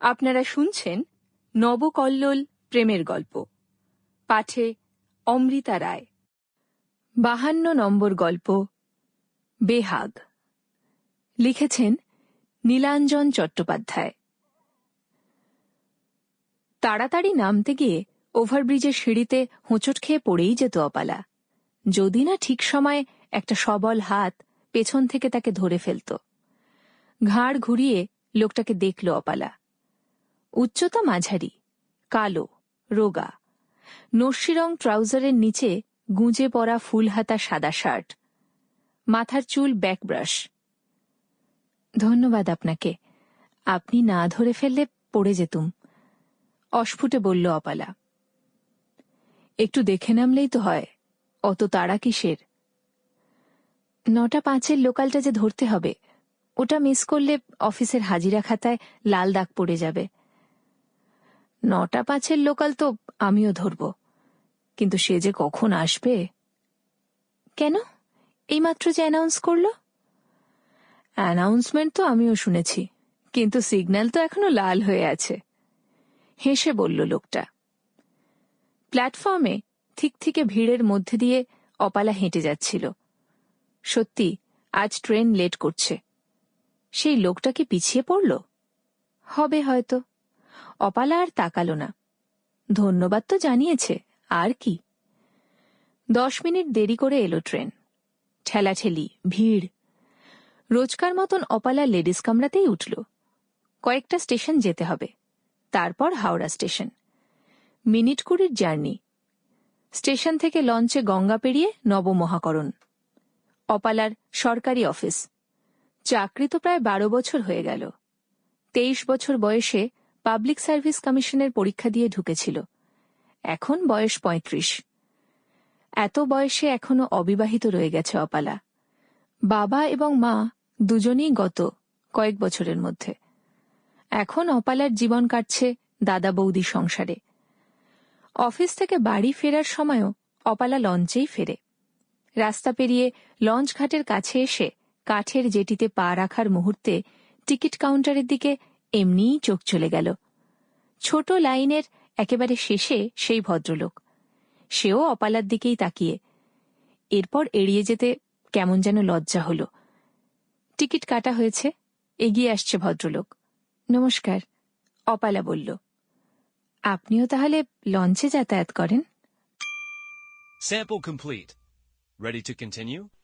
আপনারা শুনছেন নবকল্লোল প্রেমের গল্প। পাঠে অমৃতা রায়। বাহান্ন নম্বর গল্প, বেহাগ। লিখেছেন নীলাঞ্জন চট্টোপাধ্যায়। তাড়াতাড়ি নামতে গিয়ে ওভারব্রিজের সিঁড়িতে হোঁচট খেয়ে পড়েই যেত অপালা যদি না ঠিক সময়ে একটা সবল হাত পেছন থেকে তাকে ধরে ফেলত। ঘাড় ঘুরিয়ে লোকটাকে দেখল অপালা। উচ্চতা মাঝারি, কালো, রোগা। নস্যি রং ট্রাউজারের নিচে গুঁজে পড়া ফুলহাতা সাদা শার্ট। মাথার চুল ব্যাকব্রাশ। ধন্যবাদ আপনাকে। আপনি না ধরে ফেললে পড়ে যেতুম। অস্ফুটে বলল অপালা। একটু দেখে নামলেই তো হয়, অত তাড়া কিসের? নটা পাঁচের লোকালটা যে ধরতে হবে, ওটা মিস করলে অফিসের হাজিরা খাতায় লাল দাগ পড়ে যাবে। নটা পাঁচের লোকাল তো আমিও ধরব। কিন্তু সে যে কখন আসবে? কেন? এইমাত্র যে অ্যানাউন্স করল? অ্যানাউন্সমেন্ট তো আমিও শুনেছি, কিন্তু সিগন্যাল তো এখনও লাল হয়ে আছে। হেসে বলল লোকটা। প্ল্যাটফর্মে ঠিক থেকে ভিড়ের মধ্যে দিয়ে অপালা হেঁটে যাচ্ছিল। সত্যি, আজ ট্রেন লেট করছে। সেই লোকটা কি পিছিয়ে পড়ল? হবে হয়তো। অপালা আর তাকালো না। ধন্যবাদ তো জানিয়েছে, আর কি? দশ মিনিট দেরি করে এলো ট্রেন। ঠেলাঠেলি, ভিড়। রোজকার মতন অপালা লেডিস কামরাতেই উঠল। কয়েকটা স্টেশন যেতে হবে। তারপর হাওড়া স্টেশন। মিনিট কুড়ির জার্নি। স্টেশন থেকে লঞ্চে গঙ্গা পেরিয়ে নবমহাকরণ। অপালার সরকারি অফিস। চাকরি তো প্রায় বারো বছর হয়ে গেল। তেইশ বছর বয়সে পাবলিক সার্ভিস কমিশনের পরীক্ষা দিয়ে ঢুকেছিল। এখন বয়স পঁয়ত্রিশ। এত বয়সে এখনও অবিবাহিত রয়ে গেছে অপালা। বাবা এবং মা দুজনেই গত কয়েক বছরের মধ্যে। এখন অপালার জীবন কাটছে দাদা বৌদি সংসারে। অফিস থেকে বাড়ি ফেরার সময়ও অপালা লঞ্চেই ফেরে। রাস্তা পেরিয়ে লঞ্চ ঘাটের কাছে এসে কাঠের জেটিতে পা রাখার মুহূর্তে টিকিট কাউন্টারের দিকে এমনিই চোখ চলে গেল। ছোট লাইনের একেবারে শেষে সেই ভদ্রলোক। সেও অপালার দিকেই তাকিয়ে। এরপর এড়িয়ে যেতে কেমন যেন লজ্জা হল। টিকিট কাটা হয়েছে, এগিয়ে আসছে ভদ্রলোক। নমস্কার, অপালা বলল। আপনিও তাহলে লঞ্চে যাতায়াত করেন? Sample complete. Ready to continue?